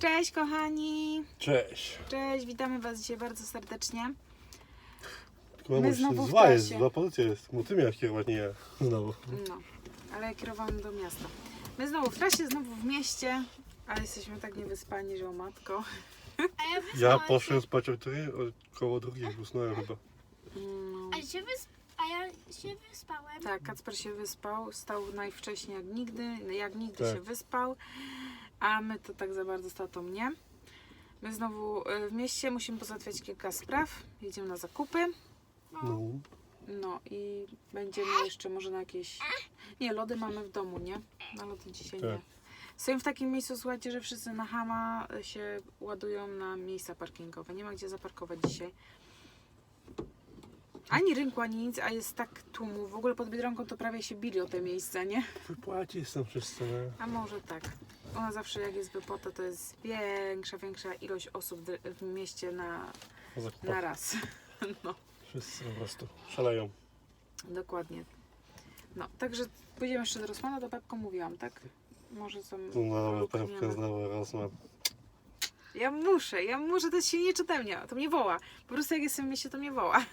Cześć kochani! Cześć. Cześć, witamy Was dzisiaj bardzo serdecznie. Tylko My znowu w zła jest, trasie. zła pozycja jest. Bo ty miałeś kierować, nie ja. Znowu. No, ale ja kierowałam do miasta. My znowu w trasie, znowu w mieście, ale jesteśmy tak niewyspani, że o matko. A ja Ja wyspałam poszłem spać o której? Około drugiej, usnąłem chyba. No. się. A, się wysp... A ja się wyspałem. Tak, Kacper się wyspał, stał najwcześniej jak nigdy, jak nigdy Tak. się wyspał, a my to tak za bardzo z tatą nie. My znowu y, w mieście musimy pozałatwiać kilka spraw, jedziemy na zakupy. No. No i będziemy jeszcze może na jakieś. Nie, lody mamy w domu, nie? Na lody dzisiaj Tak. nie. Stoimy w takim miejscu, słuchajcie, że wszyscy na Hama się ładują na miejsca parkingowe. Nie ma gdzie zaparkować dzisiaj. Ani rynku, ani nic, a jest tak tłumu. W ogóle pod Biedronką to prawie się bili o te miejsca, nie? Wypłaci są wszyscy, nie? A może tak. Ona zawsze jak jest wypłata, to jest większa, większa ilość osób w- mieście na, na raz. No. Wszyscy po prostu szaleją. Dokładnie. No, także pójdziemy jeszcze do Rosmana, to Pepko mówiłam, tak? Może są... Znowu lukniemy. pewkę, znowu Rosman. Ja muszę, ja muszę, to jest silniejsze ode mnie, to mnie woła. Po prostu jak jestem w mieście, to mnie woła.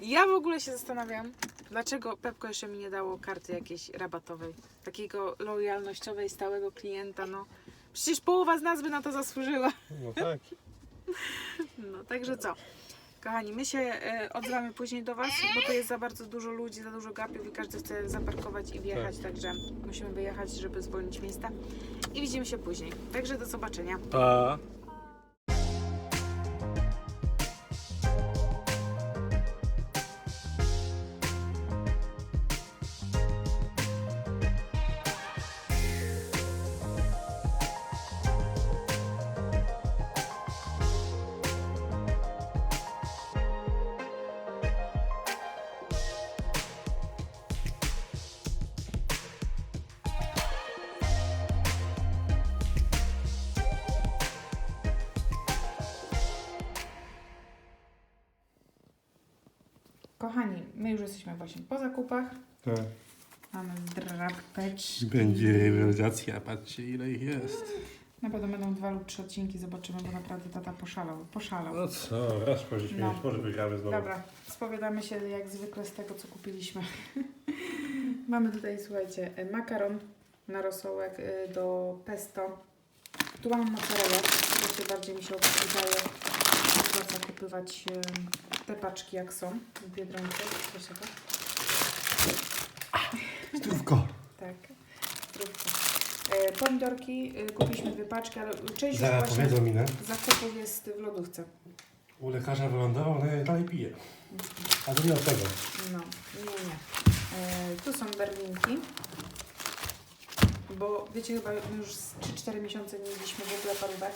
Ja w ogóle się zastanawiam, dlaczego Pepko jeszcze mi nie dało karty jakiejś rabatowej, takiego lojalnościowej, stałego klienta, no. Przecież połowa z nas by na to zasłużyła. No tak. No, także co? Kochani, my się e, odzywamy później do Was, bo to jest za bardzo dużo ludzi, za dużo gapiów i każdy chce zaparkować i wjechać, także musimy wyjechać, żeby zwolnić miejsca. I widzimy się później. Także do zobaczenia. Pa. Kochani, my już jesteśmy właśnie po zakupach. Tak. Mamy drapecz. Będzie rywalizacja, patrzcie ile ich jest. Na pewno będą dwa lub trzy odcinki, zobaczymy, bo naprawdę tata poszalał. poszalał. No co, raz poszliśmy, No. może wygramy znowu. Dobra, spowiadamy się jak zwykle z tego, co kupiliśmy. Mamy tutaj, słuchajcie, makaron na rosołek y, do pesto. Tu mam mozzarellę, bo się bardziej mi się wydaje opłaca kupywać y, te paczki jak są w Biedronce. Coś takiego. Zdrówko. Tak, zdrówko. E, pomidorki, y, kupiliśmy dwie paczki, ale część już Zaraz właśnie powiedzą mi, nie? zakupów jest w lodówce. U lekarza wylądował, no i dalej pije. A to nie od tego. No, nie, nie. E, tu są berlinki. Bo wiecie, chyba już z 3-4 miesiące nie jedliśmy w ogóle parówek.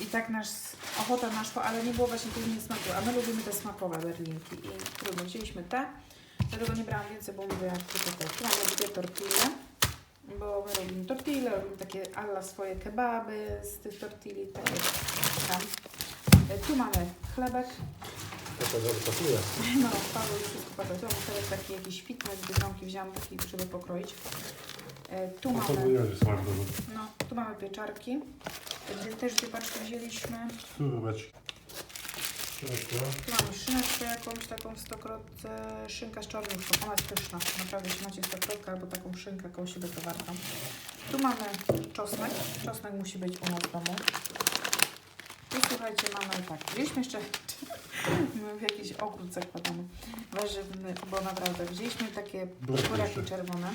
I tak nas ochota naszła, ale nie było właśnie tych nie smaku. A my lubimy te smakowe berlinki. I trudno, wzięliśmy te. Dlatego nie brałam więcej, bo mówię, tylko te. Tu mamy dwie tortille. Bo my robimy tortille, robimy takie alla swoje kebaby z tych tortilli. Takie tam. E, Tu mamy chlebek. Pasuje. No, Paweł już wszystko patrzył. Teraz taki jakiś fitness biedronki wziąłam taki, żeby pokroić. E, Tu No to mamy, no, tu mamy pieczarki. Dwie- Też dwie paczki wzięliśmy. Tu mamy szyneczkę jakąś taką w stokrotce. Szynka z czarnuszką. Ona jest pyszna. Naprawdę, jeśli macie stokrotkę albo taką szynkę koło siebie, to warto. Tu mamy czosnek. Czosnek musi być u nas w domu. I słuchajcie, mamy tak. Wzięliśmy jeszcze w jakiś ogród zakładamy. Warzywny, bo naprawdę wzięliśmy takie buraki jeszcze. czerwone.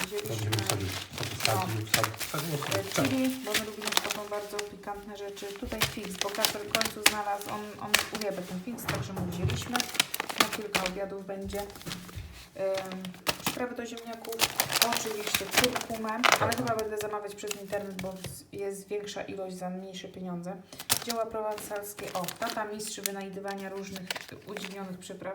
Wsadzimy, wsadzimy. Wsadzimy, wsadzimy. chili, bo my lubimy taką bardzo pikantne rzeczy. Tutaj fix, bo Kasper w końcu znalazł, on, on uwielbia ten fix, także mu wzięliśmy. Na kilka obiadów będzie. Ym, Przyprawy do ziemniaków, oczywiście kurkumę, ale chyba będę zamawiać przez internet, bo jest większa ilość za mniejsze pieniądze. Dzieła prowansalskie, o, tata mistrz wynajdywania różnych udziwnionych przypraw.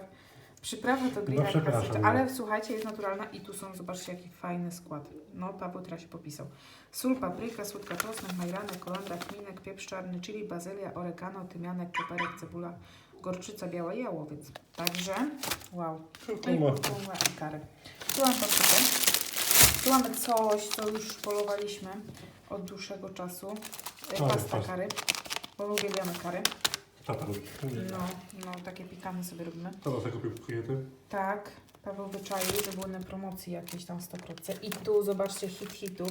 Przyprawy to grilla No, klasyczna, no. ale słuchajcie, jest naturalna i tu są, zobaczcie jaki fajny skład. No, Paweł teraz się popisał. Sól, papryka, słodka czosnek, majranek, kolendra, kminek, pieprz czarny, chili, bazylia, oregano, tymianek, koperek, cebula, gorczyca biała i jałowiec. Także, wow. No i Kurkuma. kurkuma i kary. Tu mam paprykę. Tu mamy coś, co już polowaliśmy od dłuższego czasu. E, pasta. kary, bo uwielbiamy kary. No, no takie pikane sobie robimy. Tata sobie kupił kwiaty. Tak, Paweł wyczaił, że były na promocji jakieś tam 100%. I tu zobaczcie hit hitów.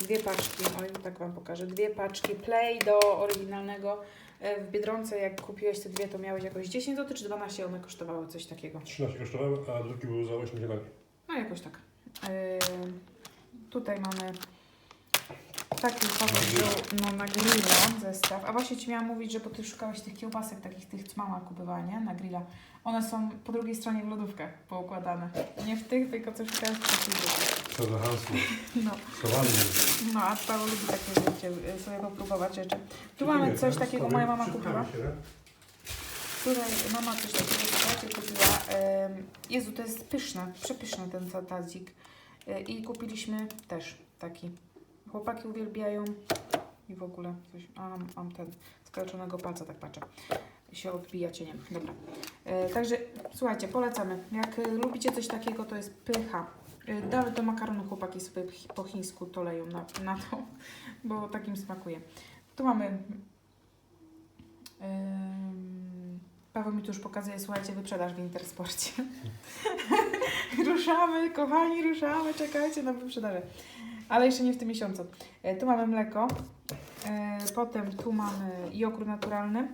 Dwie paczki, oj tak Wam pokażę. Dwie paczki Play do oryginalnego. E, W Biedronce jak kupiłeś te dwie, to miałeś jakoś 10 zł czy 12 one kosztowały coś takiego. 13 kosztowały, a drugi był za 80 No jakoś tak. Yy, tutaj mamy taki wziął no, na grilla zestaw. A właśnie Ci miałam mówić, że bo Ty szukałeś tych kiełbasek, takich tych co mama kupowała, nie? Na grilla. One są po drugiej stronie w lodówkach poukładane. Nie w tych, tylko co szukałeś w takich. Co za hasło. No, Schowali. no, a Paweł lubi takie rzeczy, sobie popróbować rzeczy. Tu mamy coś takiego, moja mama kupiła. Tutaj mama coś takiego słuchajcie, kupiła. Em, Jezu, to jest pyszne, przepyszny ten tadzik. E, I kupiliśmy też taki. Chłopaki uwielbiają i w ogóle coś. A, mam, ten skalczonego palca, tak patrzę. Się odbija cieniem. Dobra. E, także słuchajcie, polecamy. Jak e, lubicie coś takiego, to jest pycha. E, Nawet do makaronu chłopaki sobie po chińsku to leją na, na to, bo takim smakuje. Tu mamy Ym, Paweł mi tu już pokazuje, słuchajcie, wyprzedaż w Intersporcie. ruszamy, kochani, ruszamy, czekajcie na wyprzedaże. Ale jeszcze nie w tym miesiącu. E, tu mamy mleko, e, potem tu mamy jogurt naturalny.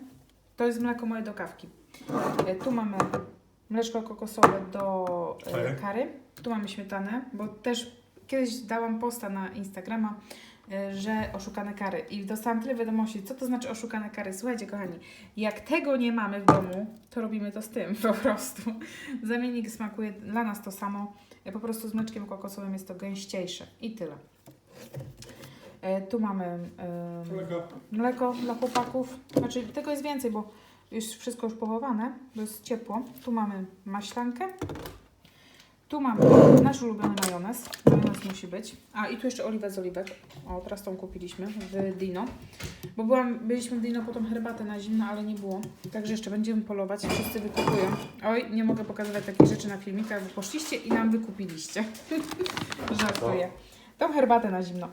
To jest mleko moje do kawki. E, tu mamy mleczko kokosowe do Kary. Tu mamy śmietanę, bo też kiedyś dałam posta na Instagrama, że oszukane kary. I dostałam tyle wiadomości, co to znaczy oszukane kary. Słuchajcie, kochani, jak tego nie mamy w domu, to robimy to z tym po prostu. Zamiennik smakuje dla nas to samo. Po prostu z mleczkiem kokosowym jest to gęściejsze. I tyle. E, tu mamy Kolega. mleko dla chłopaków. Znaczy tego jest więcej, bo już wszystko już pochowane, bo jest ciepło. Tu mamy maślankę. Tu mamy nasz ulubiony majonez. Majonez musi być. A i tu jeszcze oliwę z oliwek. O, teraz tą kupiliśmy w Dino. Bo byłam, byliśmy w Dino po tą herbatę na zimno, ale nie było. Także jeszcze będziemy polować. Wszyscy wykupują. Oj, nie mogę pokazywać takich rzeczy na filmikach, bo poszliście i nam wykupiliście. Żartuję. Tą herbatę na zimno.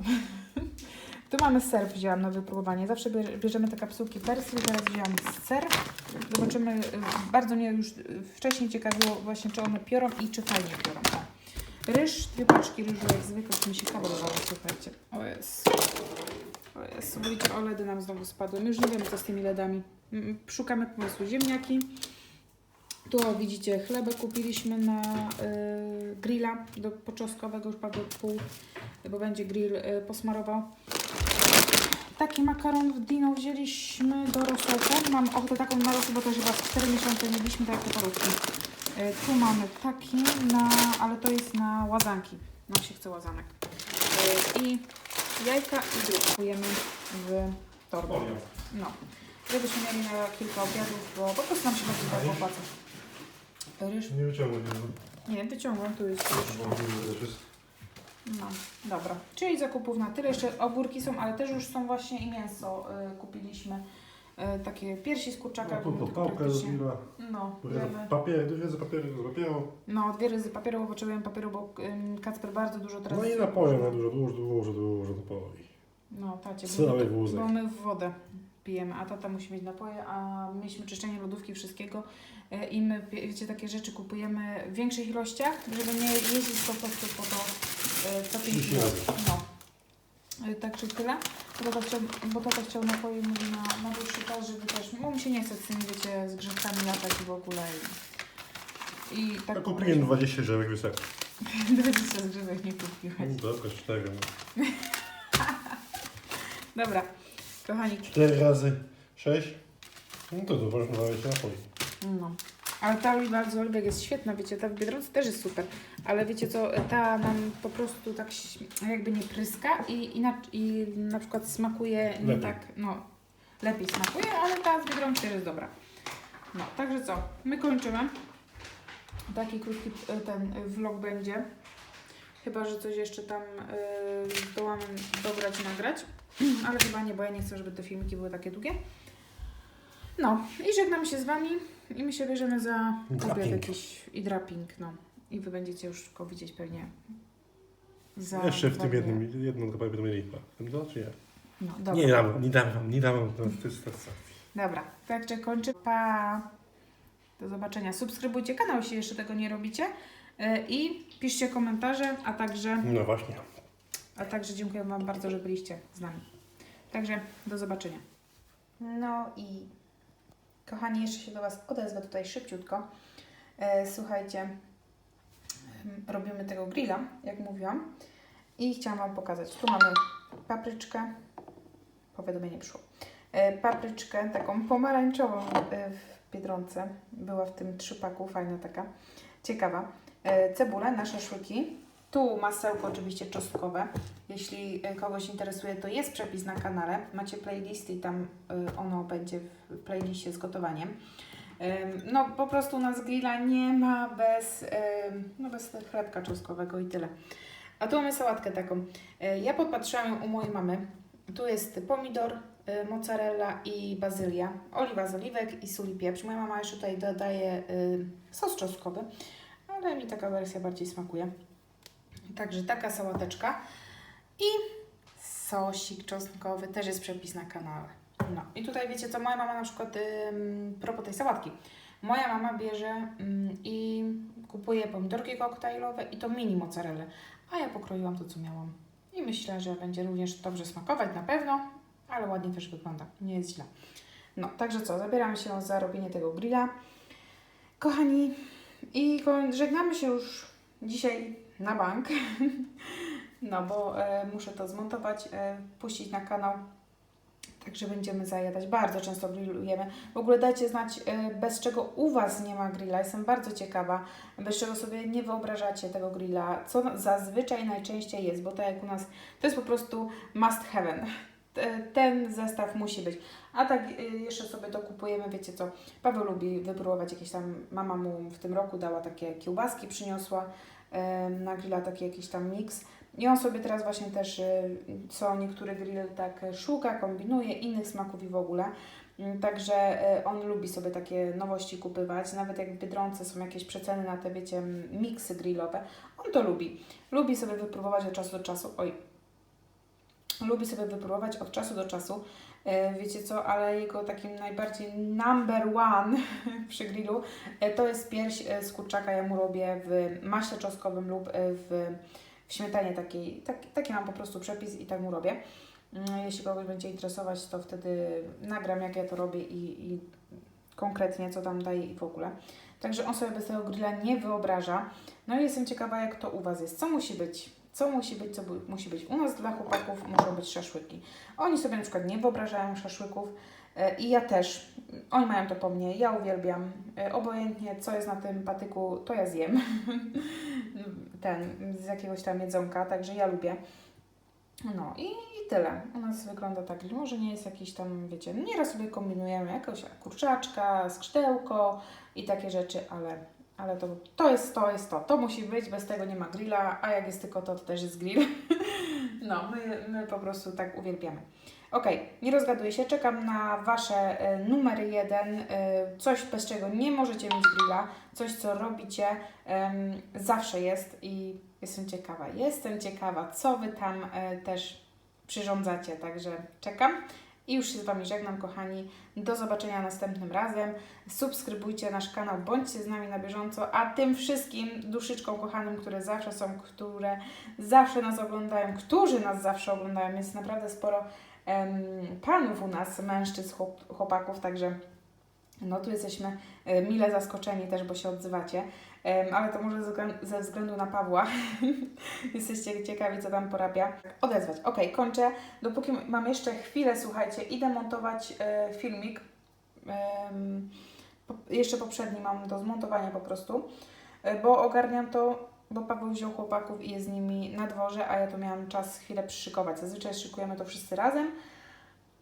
Tu mamy ser, wzięłam na wypróbowanie. Zawsze bie- bierzemy te kapsułki wersji, teraz wzięłam ser. Zobaczymy, y, bardzo mnie już y, wcześniej ciekawiło właśnie, czy one piorą i czy fajnie piorą. Ryż, dwie paczki ryżu jak zwykle, mi się kawa dodało, słuchajcie. O jest. O jest, widzicie, o ledy nam znowu spadły. My już nie wiemy, co z tymi ledami. Mm, Szukamy po prostu ziemniaki. Tu widzicie, chlebę kupiliśmy na y, grilla do początkowego, już prawie pół, bo będzie grill y, posmarował. Taki makaron w Dino wzięliśmy do rosołku. Mam ochotę taką na rosół, bo też chyba 4 miesiące nie jedliśmy tak te parówki. Y, tu mamy taki, na, ale to jest na łazanki. Nam się chce łazanek. Y, I jajka i drób kupujemy w. Folio. No. Żebyśmy mieli na kilka obiadów, bo po prostu nam się bardzo tak opłaca. Ryż? Nie wyciągnę. Nie, wyciągam, tu jest. No, dobra. Czyli zakupów na tyle. Jeszcze ogórki są, ale też już są właśnie i mięso y, kupiliśmy. Y, takie piersi z kurczaka. No, bo to pałkę praktycznie- zrobiła. No, wiemy. Papier, dwie z papieru z papieru. No, dwie ryzy papieru, bo potrzebujemy papieru, bo ym, Kacper bardzo dużo teraz... No i napoje na dużo, dużo, dużo, dużo napoi. No, tacie, Cały bo, wózek. bo my w wodę pijemy, a tata musi mieć napoje, a mieliśmy czyszczenie lodówki, wszystkiego e, i my, wie- wiecie, takie rzeczy kupujemy w większych ilościach, żeby nie jeździć po prostu po to co pięć 30 minut. No. E, Także tyle. Bo tata chciał, bo tata chciał napoje mówi na, na dłuższy czas, żeby też, bo mu się nie chce z tymi, wiecie, z grzechami latać w ogóle. I, i tak Ja kupiłem 20 drzewek wysoko. 20 zgrzewek nie kupiłeś. Dobra, 4. No. Dobra, kochani, 4 razy 6. No to to można nawet napoi. No. Ale ta oliwa z oliwek jest świetna, wiecie, ta w Biedronce też jest super. Ale wiecie co, ta nam po prostu tak jakby nie pryska i, i, na, i na przykład smakuje nie Lepiej. tak, no, lepiej smakuje, ale ta z Biedronki też jest dobra. No, także co, my kończymy. Taki krótki e, ten e, vlog będzie. Chyba, że coś jeszcze tam yy, zdołamy dobrać, nagrać. Ale chyba nie, bo ja nie chcę, żeby te filmiki były takie długie. No i żegnam się z Wami i my się bierzemy za obiad Draping. jakiś i draping, no. I Wy będziecie już go widzieć pewnie Za Jeszcze w dwa tym dni. jednym, jedną chyba będą mieli to, czy nie? No, dobra. Nie dam, nie dam wam, nie dam wam, jest to. Dobra, także kończę. Pa! Do zobaczenia. Subskrybujcie kanał, jeśli jeszcze tego nie robicie. Yy, I piszcie komentarze, a także, No właśnie. a także dziękuję Wam bardzo, że byliście z nami. Także do zobaczenia. No i kochani, jeszcze się do Was odezwę tutaj szybciutko. E, słuchajcie, robimy tego grilla, jak mówiłam. I chciałam Wam pokazać. Tu mamy papryczkę. Powiadomienie przyszło. E, papryczkę taką pomarańczową e, w Biedronce. Była w tym trzypaku, fajna taka, ciekawa. Cebulę na szaszłyki. Tu masełko oczywiście czosnkowe. Jeśli e, kogoś interesuje, to jest przepis na kanale. Macie playlisty i tam e, ono będzie w playliście z gotowaniem. Em, No po prostu u nas grilla nie ma bez, no bez chlebka czosnkowego i tyle. A tu mamy sałatkę taką. E, Ja podpatrzyłam ją u mojej mamy. Tu jest pomidor, mozzarella i bazylia, oliwa z oliwek i sól i pieprz. Moja mama jeszcze tutaj dodaje sos czosnkowy, ale mi taka wersja bardziej smakuje. Także taka sałateczka i sosik czosnkowy, też jest przepis na kanale. No i tutaj wiecie co, moja mama na przykład, ym, propos tej sałatki, moja mama bierze i kupuje pomidorki koktajlowe i to mini mozzarella, a ja pokroiłam to co miałam. I myślę, że będzie również dobrze smakować na pewno, ale ładnie też wygląda. Nie jest źle. No, także co, zabieramy się za robienie tego grilla. Kochani, i żegnamy się już dzisiaj na bank. No, bo e, muszę to zmontować, e, puścić na kanał. Także będziemy zajadać. Bardzo często grillujemy. W ogóle dajcie znać, e, bez czego u Was nie ma grilla. Jestem bardzo ciekawa, bez czego sobie nie wyobrażacie tego grilla. Co zazwyczaj najczęściej jest, bo tak jak u nas, to jest po prostu must heaven. Te- Ten zestaw musi być. A tak jeszcze sobie dokupujemy, wiecie co, Paweł lubi wypróbować jakieś tam, mama mu w tym roku dała takie kiełbaski, przyniosła na grilla taki jakiś tam miks. I on sobie teraz właśnie też, y, co niektóry grill tak szuka, kombinuje, innych smaków i w ogóle. Mm, Także y, on lubi sobie takie nowości kupywać, nawet jak w Biedronce są jakieś przeceny na te, wiecie, miksy grillowe, on to lubi. Lubi sobie wypróbować od czasu do czasu, oj, lubi sobie wypróbować od czasu do czasu, E, wiecie co, ale jego takim najbardziej number one przy grillu e, to jest pierś e, z kurczaka, ja mu robię w maśle czosnkowym lub e, w, w śmietanie takiej, tak, taki mam po prostu przepis i tak mu robię. Mm, Jeśli kogoś będzie interesować, to wtedy nagram jak ja to robię i, i konkretnie co tam daję i w ogóle. Także on sobie bez tego grilla nie wyobraża. No i jestem ciekawa jak to u Was jest. Co musi być? Co musi być, co musi być? U nas dla chłopaków muszą być szaszłyki. Oni sobie na przykład nie wyobrażają szaszłyków e, i ja też. Oni mają to po mnie, ja uwielbiam. E, Obojętnie co jest na tym patyku, to ja zjem. Ten, z jakiegoś tam jedzonka, także ja lubię. No i, i tyle. U nas wygląda tak, że może nie jest jakiś tam, wiecie, nieraz sobie kombinujemy jakąś kurczaczka, skrzydełko i takie rzeczy, ale, ale to, to jest to, jest to. To musi być, bez tego nie ma grilla, a jak jest tylko to, to też jest grill. No, my, my po prostu tak uwielbiamy. Okej, nie rozgaduję się, czekam na Wasze e, numery jeden, e, coś bez czego nie możecie mieć grilla, coś co robicie, em, zawsze jest i jestem ciekawa, jestem ciekawa, co Wy tam e, też przyrządzacie, także czekam i już się z Wami żegnam, kochani, do zobaczenia następnym razem, subskrybujcie nasz kanał, bądźcie z nami na bieżąco, a tym wszystkim duszyczkom kochanym, które zawsze są, które zawsze nas oglądają, którzy nas zawsze oglądają, jest naprawdę sporo em, panów u nas, mężczyzn, chłop, chłopaków, także no tu jesteśmy e, mile zaskoczeni też, bo się odzywacie, ale to może ze wzglę- ze względu na Pawła jesteście ciekawi, co tam porabia. Odezwać. Ok, kończę. Dopóki mam jeszcze chwilę, słuchajcie, idę montować e, filmik. Jeszcze poprzedni mam do zmontowania po prostu, e, bo ogarniam to, bo Paweł wziął chłopaków i jest z nimi na dworze, a ja to miałam czas chwilę przyszykować. Zazwyczaj szykujemy to wszyscy razem,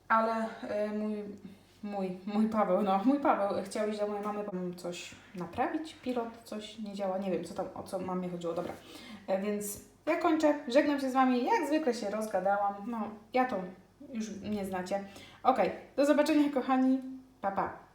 ale e, mój, mój, mój Paweł, no mój Paweł chciał iść do mojej mamy tam coś naprawić, pilot coś nie działa, nie wiem co tam, o co mamie chodziło, dobra. E, więc ja kończę, żegnam się z Wami, jak zwykle się rozgadałam, no ja to już nie znacie. Okej, do zobaczenia kochani, pa pa.